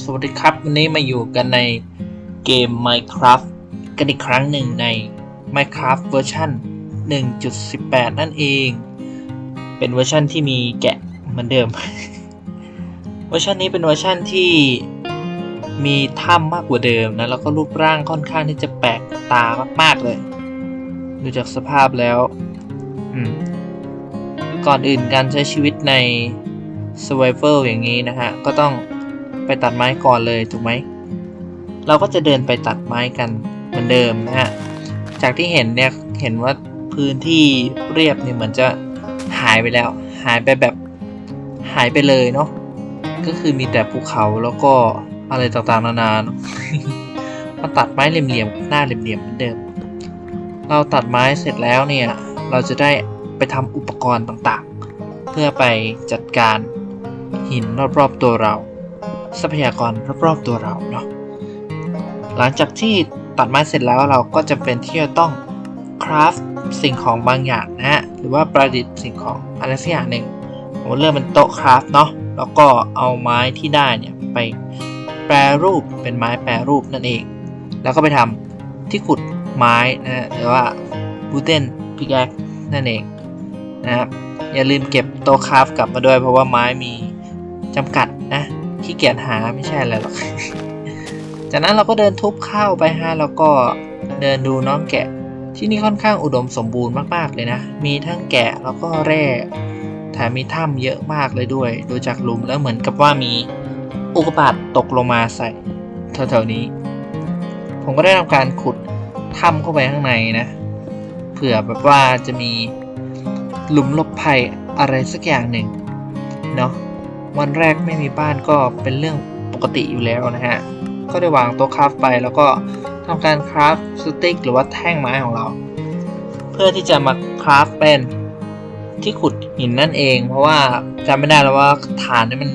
สวัสดีครับ วันนี้มาอยู่กันในเกม Minecraft กันอีกครั้งหนึ่งใน Minecraft เวอร์ชัน1.18 นั่นเอง เป็นเวอร์ชันที่มีแกะเหมือนเดิม เวอร์ชันนี้เป็นเวอร์ชันที่มีถ้ำมากกว่าเดิมนะ แล้วก็รูปร่างค่อนข้างที่จะแปลกตามาก ๆ เลย ดูจากสภาพแล้ว ก่อนอื่นการใช้ชีวิตใน survival อย่างนี้นะฮะ ก็ต้องไปตัดไม้ก่อนเลยถูกไหม เราก็จะเดินไปตัดไม้กันเหมือนเดิมนะฮะ จากที่เห็นเนี่ย เห็นว่าพื้นที่เรียบเนี่ยเหมือนจะหายไปแล้ว หายไปแบบหายไปเลยเนาะ ก็คือมีแต่ภูเขาแล้วก็อะไรต่างๆนานาเนอะมาตัดไม้เหลี่ยมๆหน้าเหลี่ยมๆเหมือนเดิม เราตัดไม้เสร็จแล้วเนี่ย เราจะได้ไปทำอุปกรณ์ต่างๆ เพื่อไปจัดการ หินรอบๆตัวเรา ทรัพยากรรอบๆตัวเราเนาะหลังจากที่ตัดไม้เสร็จแล้วเราก็จะเป็นที่จะต้องคราฟสิ่งของบางอย่างนะฮะหรือว่าประดิษฐ์สิ่งของอะไรสักอย่างหนึ่งผมเริ่มเป็นโต๊ะคราฟเนาะแล้วก็เอาไม้ที่ได้เนี่ยไปแปรรูปเป็นไม้แปรรูปนั่นเอง แล้วก็ไปทำที่ขุดไม้นะฮะหรือว่า wooden pickaxe นั่นเองนะครับอย่าลืมเก็บโต๊ะคราฟกลับมาด้วยเพราะว่าไม้มี จำกัดนะขี้เกียจหาไม่ใช่อะไรหรอกจากนั้นเราก็เดินทุบข้าวไปฮะแล้วก็เดินดูน้องแกะ ที่นี่ค่อนข้างอุดมสมบูรณ์มากๆเลยนะ มีทั้งแกะแล้วก็แร่แถมมีถ้ำเยอะมากเลยด้วย ดูจากหลุมแล้วเหมือนกับว่ามีอุกกาบาตตกลงมาใส่แถวๆนี้ ผมก็ได้ทำการขุดถ้ำเข้าไปข้างในนะเผื่อแบบว่าจะมีหลุมหลบภัยอะไรสักอย่างหนึ่งเนาะ วันแรกไม่มีบ้านก็เป็นเรื่องปกติอยู่แล้วนะฮะ ก็ได้วางโต๊ะคราฟไปแล้วก็ทำการคราฟสติ๊กหรือว่าแท่งไม้ของเรา เพื่อที่จะมาคราฟเป็นที่ขุดหินนั่นเอง เพราะว่าจำไม่ได้แล้วว่าฐานนี่มัน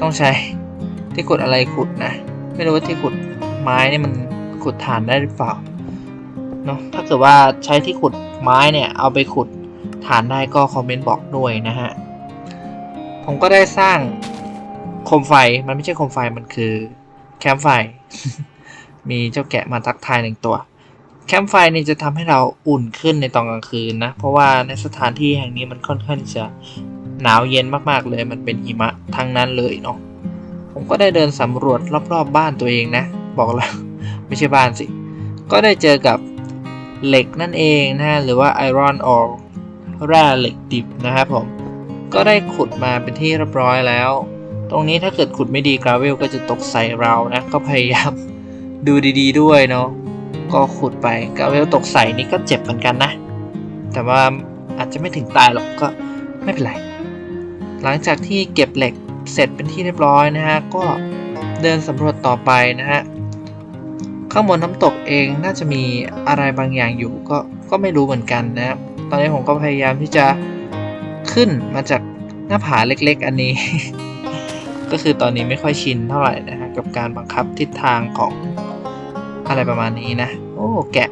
ต้องใช้ที่ขุดอะไรขุดนะ ไม่รู้ว่าที่ขุดไม้นี่มันขุดฐานได้หรือเปล่าเนาะถ้าเกิดว่าใช้ที่ขุดไม้เนี่ยเอาไปขุดฐานได้ก็คอมเมนต์บอกด้วยนะฮะ ผมก็ได้สร้างโคมไฟ มันไม่ใช่โคมไฟ มันคือแคมไฟ มีเจ้าแกะมาทักทายหนึ่งตัว แคมไฟนี่จะทำให้เราอุ่นขึ้นในตอนกลางคืนนะ เพราะว่าในสถานที่แห่งนี้มันค่อนข้างจะหนาวเย็นมากๆเลย มันเป็นหิมะทั้งนั้นเลยเนาะ ผมก็ได้เดินสำรวจรอบๆบบ้านตัวเองนะ บอกแล้ว ไม่ใช่บ้านสิ ก็ได้เจอกับเหล็กนั่นเองนะฮะหรือว่าไอรอนออร์แร่เหล็กดิบนะครับผม ก็ได้ขุดมาเป็นที่เรียบร้อยแล้ว ตรงนี้ถ้าเกิดขุดไม่ดีกราเวลก็จะตกใส่เรานะ ก็พยายามดูดีๆด้วยเนาะก็ขุดไปกราเวลตกใส่นี่ก็เจ็บเหมือนกันนะ แต่ว่าอาจจะไม่ถึงตายหรอกก็ไม่เป็นไร หลังจากที่เก็บเหล็กเสร็จเป็นที่เรียบร้อยนะฮะ ก็เดินสำรวจต่อไปนะฮะ ข้างบนน้ำตกเองน่าจะมีอะไรบางอย่างอยู่ก็ก็ไม่รู้เหมือนกันนะ ตอนนี้ผมก็พยายามที่จะ ขึ้นมาจากหน้าผาเล็กๆ อันนี้ ก็คือตอนนี้ไม่ค่อยชินเท่าไหร่นะฮะกับการบังคับทิศทางของอะไรประมาณนี้นะ โอ้แกะ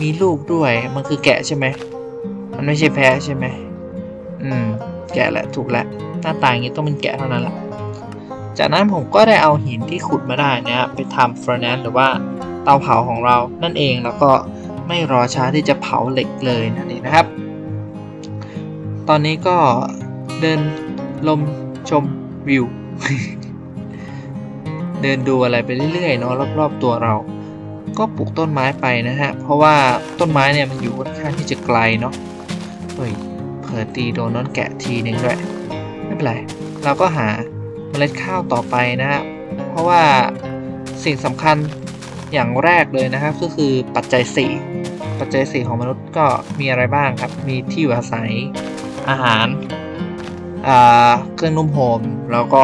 มีลูกด้วย มันคือแกะใช่ไหมมันไม่ใช่แพะใช่ไหมอืม แกะแหละถูกแล้วหน้าตาอย่างนี้ต้องเป็นแกะเท่านั้นแหละจากนั้นผมก็ได้เอาหินที่ขุดมาได้นะไปทำเฟอร์แนนหรือว่าเตาเผาของเรานั่นเองแล้วก็ไม่รอช้าที่จะเผาเหล็กเลยนั่นเองนะครับ อนนี้ก็เดินลมชมวิว เดินดูอะไรไปเรื่อยๆเนาะรอบๆตัวเรา ก็ปลูกต้นไม้ไปนะฮะ เพราะว่าต้นไม้เนี่ยมันอยู่ค่อนข้างที่จะไกลเนาะเฮ้ยเผลอตีโดนน้อนแกะทีหนึ่งด้วยไม่เป็นไร เราก็หาเมล็ดข้าวต่อไปนะฮะ เพราะว่าสิ่งสำคัญอย่างแรกเลยนะครับก็คือปัจจัย 4 ปัจจัย 4 ของมนุษย์ก็มีอะไรบ้างครับ มีที่อยู่อาศัย อาหาร อ่า เครื่องนุ่มโฮมแล้วก็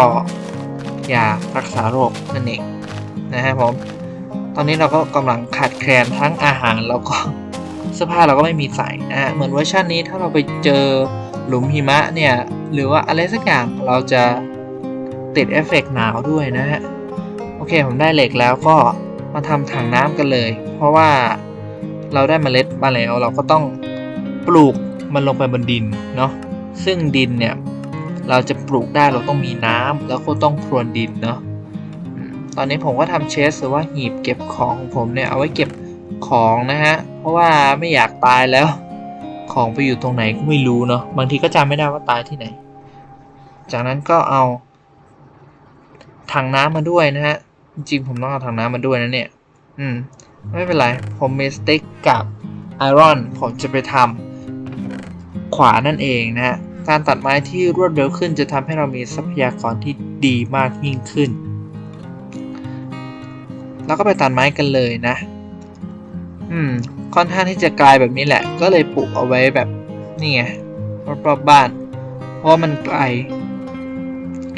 ยารักษาโรคนั่นเองนะฮะผม ตอนนี้เราก็กำลังขาดแคลนทั้งอาหารแล้วก็เสื้อผ้าเราก็ไม่มีใส่นะฮะเหมือนเวอร์ชันนี้ถ้าเราไปเจอหลุมหิมะเนี่ย หรือว่าอะไรสักอย่างเราจะติดเอฟเฟกต์หนาวด้วยนะฮะ โอเคผมได้เหล็กแล้วก็มาทำถังน้ำกันเลย เพราะว่าเราได้เมล็ดมาแล้วเราก็ต้องปลูก มันลงไปบนดินเนาะซึ่งดินเนี่ยเราจะปลูกได้เราต้องมีน้ำแล้วก็ต้องพรวนดินเนาะตอนนี้ผมก็ทำเชสหรือว่าหีบเก็บของผมเนี่ยเอาไว้เก็บของนะฮะเพราะว่าไม่อยากตายแล้ว ของไปอยู่ตรงไหนก็ไม่รู้เนาะบางทีก็จำไม่ได้ว่าตายที่ไหน จากนั้นก็เอาถังน้ำมาด้วยนะฮะจริงผมต้องเอาถังน้ำมาด้วยนะเนี่ย อืม ไม่เป็นไร ผมมีสติ๊กกับไอรอน ผมจะไปทำ ขวานั่นเองนะฮะการตัดไม้ที่รวดเร็วขึ้นจะทำให้เรามีทรัพยากรที่ดีมากยิ่งขึ้น แล้วก็ไปตัดไม้กันเลยนะ อืม ค่อนข้างที่จะไกลแบบนี้แหละ ก็เลยปลูกเอาไว้แบบนี่ไงรอบๆบ้าน เพราะมันไกล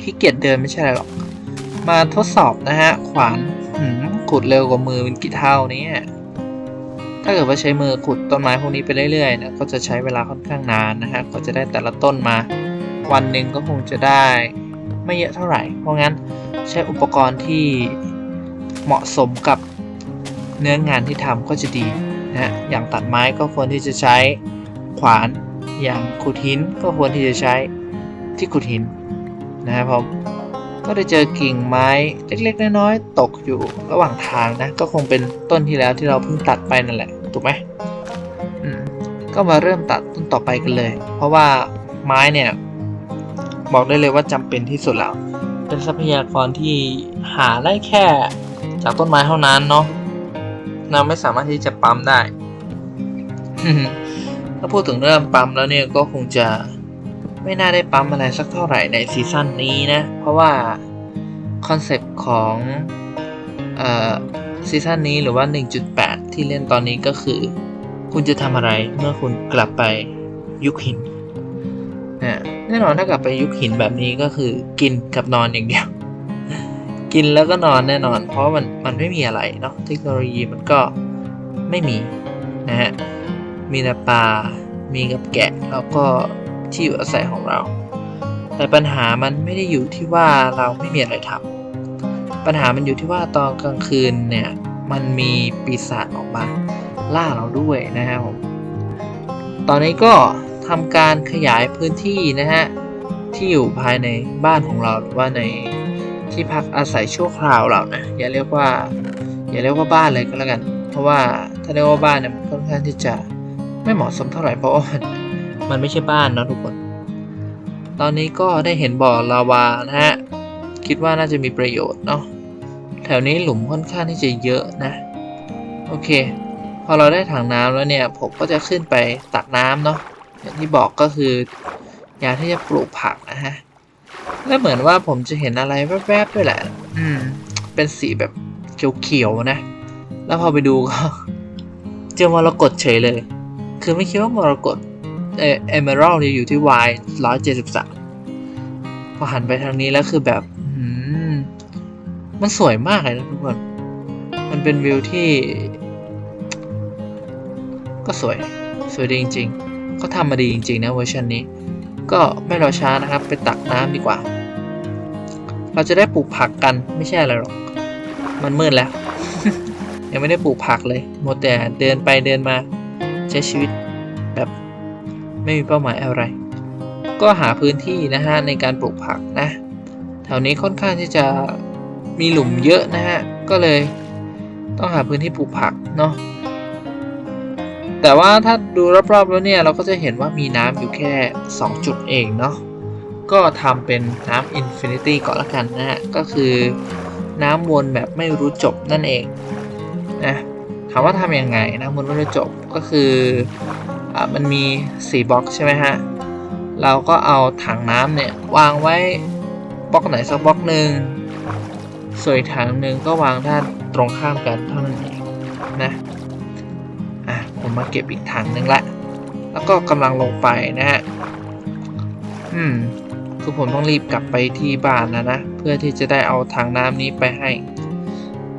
ขี้เกียจเดินไม่ใช่หรอก มาทดสอบนะฮะ ขวานขุดเร็วกว่ามือเป็นกี่เท่านี้ ถ้าเกิดว่าใช้มือขุดต้นไม้พวกนี้ไปเรื่อยๆนะก็จะใช้เวลาค่อนข้างนานนะฮะก็จะได้แต่ละต้นมา วันหนึ่งก็คงจะได้ไม่เยอะเท่าไหร่ เพราะงั้นใช้อุปกรณ์ที่เหมาะสมกับเนื้องานที่ทำก็จะดีนะฮะอย่างตัดไม้ก็ควรที่จะใช้ขวาน อย่างขุดหินก็ควรที่จะใช้ที่ขุดหินนะครับผม ก็ได้เจอกิ่งไม้เล็กๆน้อยๆตกอยู่ระหว่างทางนะ ก็คงเป็นต้นที่แล้วที่เราเพิ่งตัดไปนั่นแหละถูกไหมก็มาเริ่มตัดต้นต่อไปกันเลย เพราะว่าไม้เนี่ย บอกได้เลยว่าจำเป็นที่สุดแล้วเป็นทรัพยากรที่หาได้แค่จากต้นไม้เท่านั้นเนาะเราไม่สามารถที่จะปั๊มได้ถ้าพูดถึงเรื่องปั๊มแล้วเนี่ยก็คงจะ ไม่น่าได้ปั๊มอะไรสักเท่าไหร่ในซีซั่นนี้นะ เพราะว่าคอนเซปต์ของเอ่อซีซั่นนี้หรือว่า 1.8 ที่เล่นตอนนี้ก็คือ คุณจะทำอะไรเมื่อคุณกลับไปยุคหินนะแน่นอนถ้ากลับไปยุคหินแบบนี้ก็คือกินกับนอนอย่างเดียว กินแล้วก็นอนแน่นอน เพราะมันมันไม่มีอะไรเนาะเทคโนโลยีมันก็ไม่มีนะฮะมีแต่ปลา มีกับแกะแล้วก็ ที่อยู่อาศัยของเรา แต่ปัญหามันไม่ได้อยู่ที่ว่าเราไม่มีอะไรทำปัญหามันอยู่ที่ว่าตอนกลางคืนเนี่ยมันมีปีศาจออกมาล่าเราด้วยนะฮะผมตอนนี้ก็ทำการขยายพื้นที่นะฮะที่อยู่ภายในบ้านของเราหรือว่าในที่พักอาศัยชั่วคราวเรานะอย่าเรียกว่าอย่าเรียกว่าบ้านเลยก็แล้วกัน เพราะว่าถ้าเรียกว่าบ้านเนี่ยค่อนข้างที่จะไม่เหมาะสมเท่าไหร่เพราะว่ามัน มันไม่ใช่บ้านเนาะทุกคน ตอนนี้ก็ได้เห็นบ่อลาวานะฮะ คิดว่าน่าจะมีประโยชน์เนาะ แถวนี้หลุมค่อนข้างที่จะเยอะนะ โอเค พอเราได้ถังน้ำแล้วเนี่ย ผมก็จะขึ้นไปตักน้ำเนาะ อย่างที่บอกก็คือ อยากที่จะปลูกผักนะฮะ และเหมือนว่าผมจะเห็นอะไรแวบๆด้วยแหละ อืม เป็นสีแบบเขียวๆนะ แล้วพอไปดูก็เจอมรกตเฉยเลย คือไม่คิดว่ามรกต เอเอเมอรัลนี่อยู่ที่ Y ร้อยเจ็ดสิบสามพอหันไปทางนี้แล้วคือแบบมันสวยมากเลยนะทุกคน มันเป็นวิวที่ ก็สวย สวยดีจริง ๆ เขาทำมาดีจริง ๆ นะเวอร์ชันนี้ ก็ไม่รอช้านะครับ ไปตักน้ำดีกว่า เราจะได้ปลูกผักกันไม่ใช่อะไรหรอก มันมืดแล้ว ยังไม่ได้ปลูกผักเลยหมดแต่เดินไปเดินมาใช้ชีวิตแบบ ไม่มีเป้าหมายอะไร ก็หาพื้นที่นะฮะในการปลูกผักนะ แถวนี้ค่อนข้างที่จะมีหลุมเยอะนะฮะ ก็เลยต้องหาพื้นที่ปลูกผักเนาะ แต่ว่าถ้าดูรอบๆแล้วเนี่ยเราก็จะเห็นว่ามีน้ำอยู่แค่ 2 จุดเองเนาะ ก็ทำเป็นน้ำอินฟินิตี้ก่อนละกันนะฮะ ก็คือน้ำวนแบบไม่รู้จบนั่นเองนะถามว่าทำยังไงน้ำวนไม่รู้จบก็คือ มันมี 4บล็อกใช่ไหมฮะ เราก็เอาถังน้ำเนี่ย วางไว้บล็อกไหนสักบล็อกหนึ่งส่วนอีกถังหนึ่งก็วางด้านตรงข้ามกันเท่านั้นเองนะอะผมมาเก็บอีกถังหนึ่งละแล้วก็กำลังลงไปนะฮะอืมคือผมต้องรีบกลับไปที่บ้านนะนะ เพื่อที่จะได้เอาถังน้ำนี้ไปให้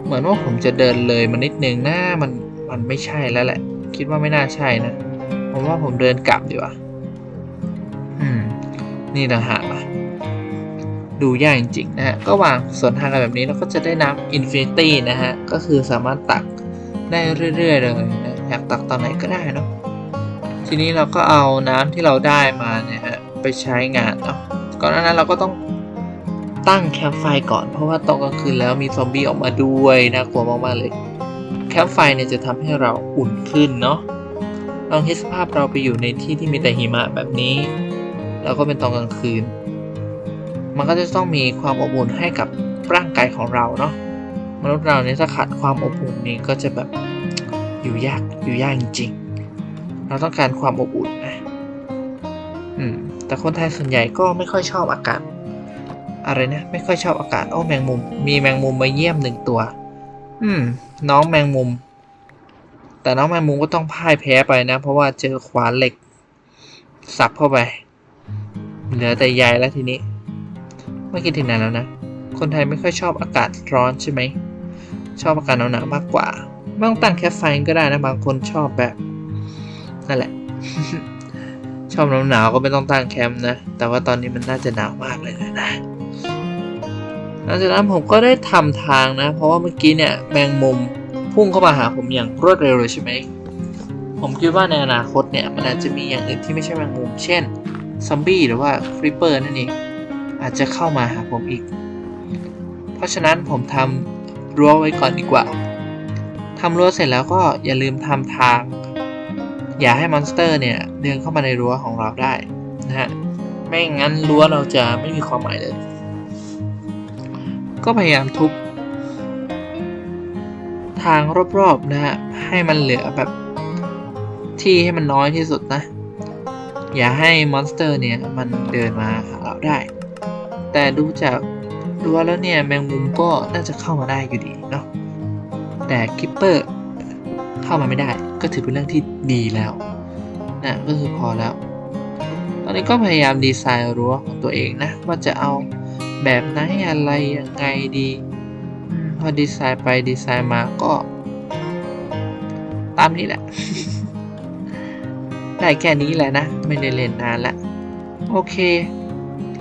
เหมือนว่าผมจะเดินเลยมานิดนึงนะมันมันไม่ใช่แล้วแหละ คิดว่าไม่น่าใช่นะ ผมว่าผมเดินกลับดีกว่าอืม นี่นะฮะดูยากจริงๆนะฮะ ก็วางส่วนทางกันแบบนี้แล้วก็จะได้น้ำอินฟินิตี้นะฮะ ก็คือสามารถตักได้เรื่อยๆเลยนะอยากตักตอนไหนก็ได้เนาะ ทีนี้เราก็เอาน้ำที่เราได้มาเนี่ยฮะไปใช้งานเนาะ ก่อนหน้านั้นเราก็ต้องตั้งแคมป์ไฟก่อน เพราะว่าตอนกลางคืนแล้วมีซอมบี้ออกมาด้วยน่ากลัวมากๆเลย แคมป์ไฟเนี่ยจะทำให้เราอุ่นขึ้นเนาะ ลองคิดสภาพเราไปอยู่ในที่ที่มีแต่หิมะแบบนี้ แล้วก็เป็นตอนกลางคืน มันก็จะต้องมีความอบอุ่นให้กับร่างกายของเราเนาะมนุษย์เราเนี่ยถ้าขาดความอบอุ่นนี่ก็จะแบบอยู่ยากอยู่ยากจริงๆเราต้องการความอบอุ่นนะอืมแต่คนไทยส่วนใหญ่ก็ไม่ค่อยชอบอากาศ อะไรนะไม่ค่อยชอบอากาศโอ้แมงมุม มีแมงมุมมาเยี่ยมหนึ่งตัว อืม น้องแมงมุม แต่น้องแมงมุมก็ต้องพ่ายแพ้ไปนะ เพราะว่าเจอขวานเหล็กสับเข้าไป เหลือแต่ใยแล้วทีนี้ ไม่คิดถึงไหนแล้วนะ คนไทยไม่ค่อยชอบอากาศร้อนใช่ไหม ชอบอากาศหนาวๆมากกว่า ไม่ต้องตั้งแคปไฟก็ได้นะ บางคนชอบแบบ นั่นแหละ ชอบหนาวๆก็ไม่ต้องตั้งแคมป์นะ แต่ว่าตอนนี้มันน่าจะหนาวมากเลยนะหลังจากนั้นผมก็ได้ทำทางนะ เพราะว่าเมื่อกี้เนี่ยแมงมุม พุ่งเข้ามาหาผมอย่างรวดเร็วเลยใช่ไหม ผมคิดว่าในอนาคตเนี่ยมันอาจจะมีอย่างอื่นที่ไม่ใช่แมงมุม เช่นซอมบี้หรือว่าคริปเปอร์นั่นเองอาจจะเข้ามาหาผมอีก เพราะฉะนั้นผมทำรั้วไว้ก่อนดีกว่าทำรั้วเสร็จแล้วก็อย่าลืมทำทาง อย่าให้มอนสเตอร์เนี่ยเดินเข้ามาในรั้วของเราได้นะฮะไม่งั้นรั้วเราจะไม่มีความหมายเลย ก็พยายามทุบ ทางรอบๆนะฮะให้มันเหลือแบบที่ให้มันน้อยที่สุดนะ อย่าให้มอนสเตอร์เนี่ยมันเดินมาหาเราได้ แต่ดูจากรั้วแล้วเนี่ยแมงมุมก็น่าจะเข้ามาได้อยู่ดีเนาะแต่คิปเปอร์เข้ามาไม่ได้ ก็ถือเป็นเรื่องที่ดีแล้วนะก็คือพอแล้ว ตอนนี้ก็พยายามดีไซน์รั้วของตัวเองนะ ว่าจะเอาแบบไหนอะไรยังไงดี พอดีไซน์ไปดีไซน์มาก็ ตามนี้แหละ ได้แค่นี้แหละนะ ไม่ได้เล่นนานละโอเค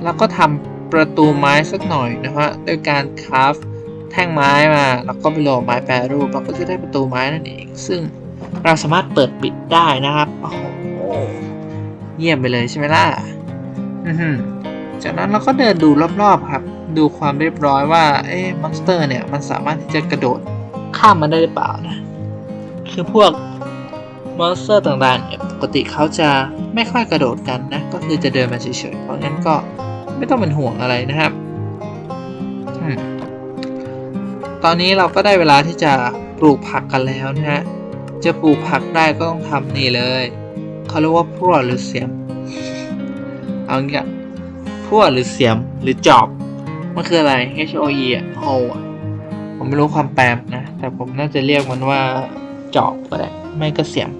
แล้วก็ทำประตูไม้สักหน่อยนะฮะด้วยการคราฟแท่งไม้มาแล้วก็ไปโหลดไม้แปรรูปเราก็จะได้ประตูไม้นั่นเอง ซึ่งเราสามารถเปิดปิดได้นะครับโอ้โหเยี่ยมไปเลยใช่ไหมล่ะจากนั้นเราก็เดินดูรอบๆครับ ดูความเรียบร้อยว่า เอ๊ะมอนสเตอร์เนี่ยมันสามารถที่จะกระโดดข้ามมันได้หรือเปล่านะ คือพวกมอนสเตอร์ต่างๆเนี่ยปกติเขาจะไม่ค่อยกระโดดกันนะ ก็คือจะเดินมาเฉยๆ เพราะงั้นก็ไม่ต้องเป็นห่วงอะไรนะครับ ตอนนี้เราก็ได้เวลาที่จะปลูกผักกันแล้วนะฮะ จะปลูกผักได้ก็ต้องทำนี่เลยเขาเรียกว่าพรวดหรือเสียม เอางี้พรวดหรือเสียมหรือจอบ มันคืออะไร H O E อะ h o อะผมไม่รู้ความแปลนะ แต่ผมน่าจะเรียกมันว่าจอบก็ได้ ไม่ก็เสียม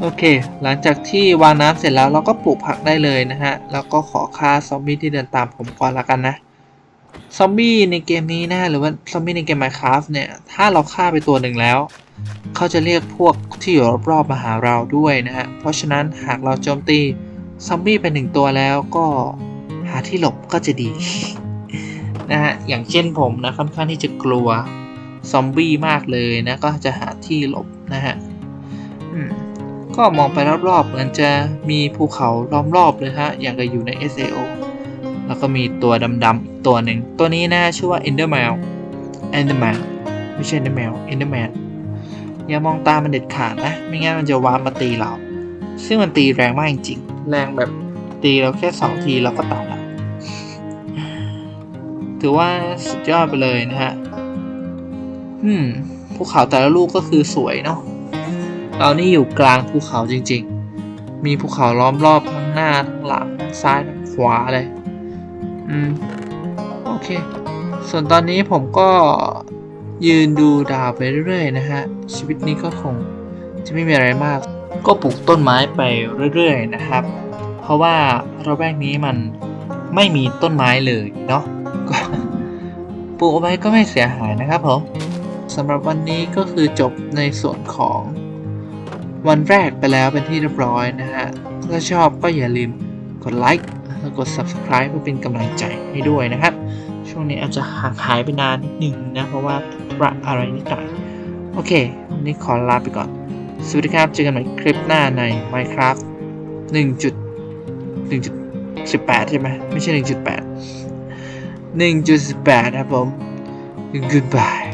โอเค หลังจากที่วางน้ำเสร็จแล้วเราก็ปลูกผักได้เลยนะฮะ แล้วก็ขอฆ่าซอมบี้ที่เดินตามผมก่อนละกันนะ ซอมบี้ในเกมนี้นะหรือว่าซอมบี้ในเกม Minecraft เนี่ย ถ้าเราฆ่าไปตัวหนึ่งแล้ว เขาจะเรียกพวกที่อยู่รอบๆมาหาเราด้วยนะฮะ เพราะฉะนั้นหากเราโจมตีซอมบี้ไปหนึ่งตัวแล้วก็หาที่หลบก็จะดี นะฮะ อย่างเช่นผมนะค่อนข้างที่จะกลัวซอมบี้มากเลยนะ ก็จะหาที่หลบนะฮะอืมก็มองไปรอบๆ เหมือนจะมีภูเขาล้อมรอบเลยฮะ อย่างกับอยู่ใน SAO แล้วก็มีตัวดำๆอีกตัวหนึ่ง ตัวนี้นะชื่อว่า Enderman Enderman ไม่ใช่ Enderman Enderman อย่ามองตามันเด็ดขาดนะ ไม่งั้นมันจะวาร์ปมาตีเรา ซึ่งมันตีแรงมากจริงๆ แรงแบบตีเราแค่สองทีเราก็ตายละ ถือว่าสุดยอดไปเลยนะฮะ อืม ภูเขาแต่ละลูกก็คือสวยเนาะ เรานี่อยู่กลางภูเขาจริงๆ มีภูเขาล้อมรอบทั้งหน้าทั้งหลังทั้งซ้ายทั้งขวาเลย อืม โอเค ส่วนตอนนี้ผมก็ยืนดูดาวไปเรื่อยๆนะฮะ ชีวิตนี้ก็คงจะไม่มีอะไรมาก ก็ปลูกต้นไม้ไปเรื่อยๆนะครับ เพราะว่าระแวกนี้มันไม่มีต้นไม้เลยเนาะ ปูไว้ก็ไม่เสียหายนะครับผมสำหรับวันนี้ก็คือจบในส่วนของวันแรกไปแล้วเป็นที่เรียบร้อยนะฮะ ถ้าชอบก็อย่าลืมกดไลค์และกด subscribe เพื่อเป็นกำลังใจให้ด้วยนะครับ ช่วงนี้อาจจะห่างหายไปนานนิดหนึ่งนะ เพราะว่าประอะไรนิดหน่อย โอเค วันนี้ขอลาไปก่อน สวัสดีครับ เจอกันใหม่คลิปหน้าใน Minecraft 1.1.18 ใช่ไหม ไม่ใช่ 1.8 Ninja's bad album. Goodbye.